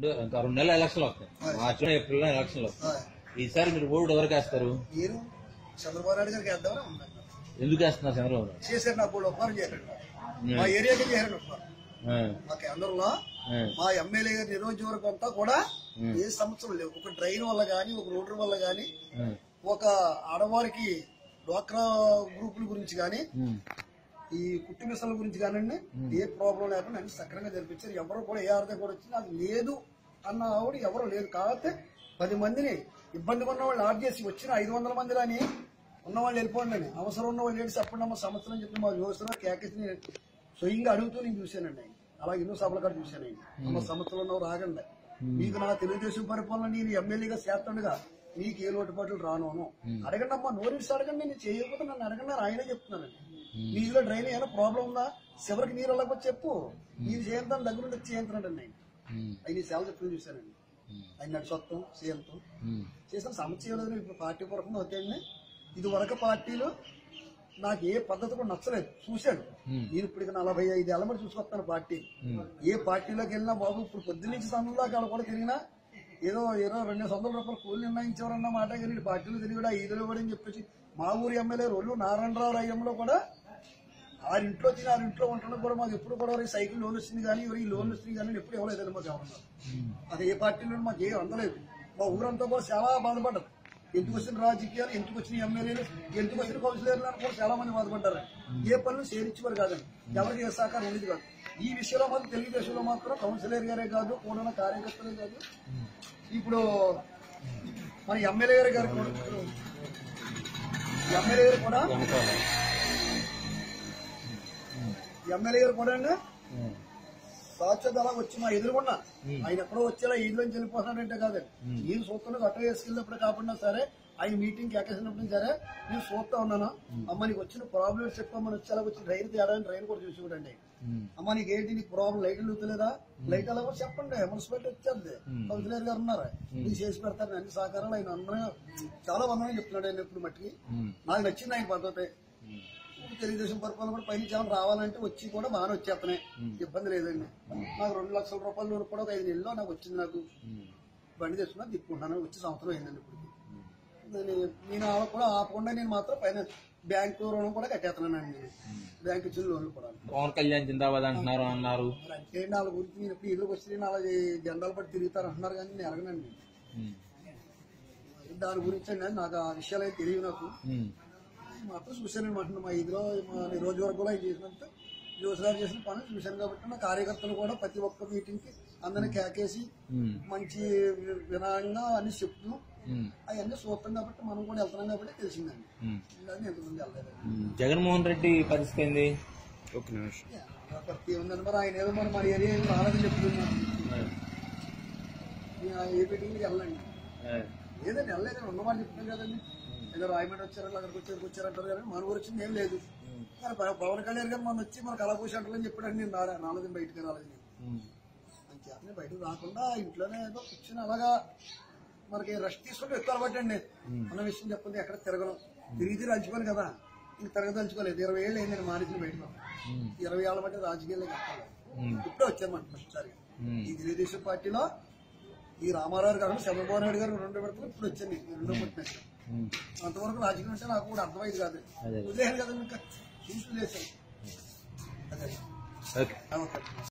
రెండు ఇంకా రెండు నెలల ఎలక్షన్లు వస్తాయి. మార్చిలో ఏప్రిల్లో ఎలక్షన్లు వస్తాయి. ఈసారి మీరు ఓటు ఎవరికి వేస్తారు? మీరు చంద్రబాబు నాయుడు గారికి వేద్దామని ఉన్నాను ఎందుకు వేస్తున్నారు చంద్రబాబు నాయుడు? చేశారు నాకు కూడా ఉపకారం చేశారు. మా ఏరియాకి చేశారు ఉపకారం ఆ, మా కేంద్రంలో ఆ, మా ఎమ్మెల్యే గారి అంతా కూడా ఏ సమస్యలు లేవు. ఒక డ్రైన్ వల్ల గానీ ఒక రోడ్డు వల్ల గానీ ఆ, ఒక ఆడవారికి డ్వాక్రా గ్రూపుల గురించి గానీ ఉమ్, ఈ కుట్టు మిషన్ల గురించి కానివ్వండి ఏ ప్రాబ్లం లేకుండా అన్ని సక్రంగా జరిపించారు. ఎవరు కూడా ఏ అర్థం కూడా వచ్చి నాకు లేదు అన్న ఆవిడ ఎవరు లేదు కాబట్టి పది మందిని ఇబ్బందిగా ఉన్న వాళ్ళు ఆర్డర్ చేసి వచ్చిన ఐదు వందల మంది అని ఉన్న వాళ్ళు వెళ్ళిపోండి. అని అవసరం ఉన్న వాళ్ళు ఏడు చెప్పండి అమ్మ సంవత్సరం అని చెప్పి మా యువసరం కేకేసి స్వయంగా అడుగుతూ నేను చూశానండి. అలా ఎన్నో సభల కాడ చూశానండి. అమ్మ సంవత్సరం ఉన్న రాగండి. మీకు నా తెలుగుదేశం పరిపాలన నేను ఎమ్మెల్యేగా చేస్తుండగా మీకు ఏ లోటుపాట్లు రాను అడగండి అమ్మా నోరు అడగండి నేను చేయకపోతే నన్ను అడగండి ఆయనే చెప్తున్నానండి నీళ్ళలో డ్రైన్ ఏమైనా ప్రాబ్లం ఉందా? చివరికి నీరు వెళ్ళకపోతే చెప్పు. నీరు చేయంతాను దగ్గర ఉండి వచ్చి చేయంతున్నాడండి ఆయన ఆయన సేవ చెప్తుంది చూశానండి. ఆయన నడిచొత్తం సీఎంతో ఉమ్, చేసిన సమస్య లేదు ఇప్పుడు పార్టీ పరంగా అవుతాయండి ఇది వరకు పార్టీలు నాకు ఏ పద్ధతి కూడా నచ్చలేదు. చూశాను నేను ఇప్పుడు నలభై ఐదు ఏళ్ళ మరి చూసుకొస్తాను పార్టీ ఏ పార్టీలోకి వెళ్ళినా బాబు ఇప్పుడు పొద్దున్న నుంచి సమయంలో వాళ్ళు కూడా తిరిగినా ఏదో ఇరవై రెండు వందల రూపాయలు కూలి నిర్ణయించేవారన్న మాట కానీ పార్టీలు పార్టీలో తిరిగి కూడా కూడా అని చెప్పేసి మా ఊరి ఎమ్మెల్యే రోడ్లు నారాయణరావు రాయంలో కూడా ఆరింట్లో తిని ఆరింట్లో ఉండడం కూడా మాకు ఎప్పుడు కూడా సైకిల్ లోన్ వస్తుంది కానీ ఎవరు ఈ లోన్ వస్తుంది కానీ ఎప్పుడు ఇవ్వలేదండి మాకు ఎవరన్నా అది ఏ పార్టీలో మాకు ఏం అందలేదు. మా ఊరంతా కూడా చాలా బాధపడ్డారు. ఎందుకు వచ్చిన రాజకీయాలు ఎందుకు వచ్చిన ఎమ్మెల్యేలు ఎందుకు వచ్చిన కౌన్సిలర్లు అని కూడా చాలా మంది బాధపడ్డారు. ఏ పనులు చేరించేవారు కాదండి. ఎవరికి ఏ సహకారం ఉండేది కాదు. ఈ విషయంలో మాత్రం తెలుగుదేశంలో మాత్రం కౌన్సిలర్ గారే కాదు కూడా కార్యకర్తలే కాదు. ఇప్పుడు మన ఎమ్మెల్యే గారు గారు కూడా ఎమ్మెల్యే గారు కూడా. ఎమ్మెల్యే గారు కూడా అండి. సాక్షాత్ అలా వచ్చి మా ఎదురుకున్నా ఆయన ఎక్కడో వచ్చేలా ఈదులోంచి వెళ్ళిపోతున్నాడంటే కాదు నేను చూస్తున్నది అట్ట వేసుకెళ్ళినప్పుడు కాకుండా సరే ఆయన మీటింగ్ ఎక్కేసినప్పుడు సరే నేను చూస్తా ఉన్నాను. అమ్మ నీకు వచ్చిన ప్రాబ్లమ్స్ చెప్పమని వచ్చేలా వచ్చి డ్రైన్ తేడా డ్రైన్ కూడా చూసి చూడండి. అమ్మ నీకు ఏంటి? నీకు ప్రాబ్లం లైట్ లూతలేదా లైట్ అలా కూడా చెప్పండి. మున్సిపాలిటీ వచ్చేది. కౌన్సిలర్ గారు ఉన్నారు. నీకు చేసి పెడతారు. అన్ని సహకారాలు ఆయన అందరూ చాలా వందనని చెప్తున్నాడు ఆయన ఎప్పుడు మట్టికి. నాకు నచ్చింది ఆయన పద్ధతి. ఇప్పుడు తెలుగుదేశం పరిపాలన కూడా పైన ఏమైనా రావాలంటే వచ్చి కూడా బాగానే వచ్చేస్తున్నాయి ఇబ్బంది లేదండి. నాకు రెండు లక్షల రూపాయల లోన్ కూడా ఒక ఐదు నెలల్లో నాకు వచ్చింది నాకు. బండి తెచ్చుకున్నా తిప్పుకుంటాను వచ్చి సంవత్సరం అయిందండి ఇప్పుడు. నేను కూడా ఆపకుండా నేను మాత్రం పైన బ్యాంకు రుణం కూడా కట్టేస్తున్నానండి నేను. బ్యాంక్ ఇచ్చిన లోన్లు కూడా. పవన్ కళ్యాణ్ జిందాబాద్ అంటున్నారు అన్నారు. మరి అంటే వాళ్ళ గురించి నేను ఇప్పుడు ఎదురుకు వచ్చి నేను అలా జెండాలు పట్టి తిరుగుతారు అంటున్నారు కానీ నేను అడగనండి దాని గురించి అండి నాకు ఆ విషయాలు అయితే తెలియదు నాకు. మాత్రం చూశాను అనమాట మా ఇదిలో మా నియోజకవర్గంలో ఆయన చేసినంత యువసరాలు చేసిన పనులు చూశాను కాబట్టి నా కార్యకర్తలు కూడా ప్రతి ఒక్క మీటింగ్కి అందరినీ కేకేసి మంచి వినయంగా అన్ని చెప్తూ అవన్నీ చూస్తాం కాబట్టి మనం కూడా వెళ్తున్నాం కాబట్టి తెలిసిందండి. ఎంతమంది వెళ్ళలేదు. జగన్మోహన్ రెడ్డి పరిస్థితి ఏంది? ప్రతి ఉందని మరి? ఆయన ఏదో మరి మన ఏరియా ఏం రాలేదని చెప్తున్నాను ఏ మీటింగ్కి వెళ్ళండి. ఆ, లేదండి వెళ్ళలేదు ఉన్నవాళ్ళు చెప్తున్నాను కదండి. ఏదో రాయమండ్రి వచ్చారు అక్కడికి వచ్చారు వచ్చారంటారు కానీ మన ఊరు వచ్చింది ఏం లేదు. పవన్ కళ్యాణ్ గారు మన వచ్చి మన కళాభూషి అంటారని చెప్పాడు నేను రాలేదు బయటకు రాలేదు నేను. అని బయటకు రాకుండా ఇంట్లోనే ఏదో కూర్చొని అలాగా మనకి రెస్ట్ తీసుకుంటే ఎక్కువ అలవాటు అండి. మన విషయం చెప్పండి ఎక్కడ తిరగను. తిరిగి తిరిగి కదా. ఇంక తిరగదలుచుకోలేదు. ఇరవై ఏళ్ళు అయింది నేను మానేసిన బయటకు ఇరవై ఏళ్ళ బట్టి రాజకీయాల్లో చెప్పాలి. ఇప్పుడే వచ్చామంట ఫస్ట్ సారి. ఈ తెలుగుదేశం పార్టీలో ఈ రామారావు గారు చంద్రబాబు నాయుడు గారు రెండు పెడతారు ఇప్పుడు వచ్చాను నేను. రెండో పుట్టినట్టు. అంతవరకు రాజకీయం అంటే నాకు కూడా అర్థమైంది కాదు. వదిలేను కదా ఇంకా చూసి వదిలేసాను అదే ఓకే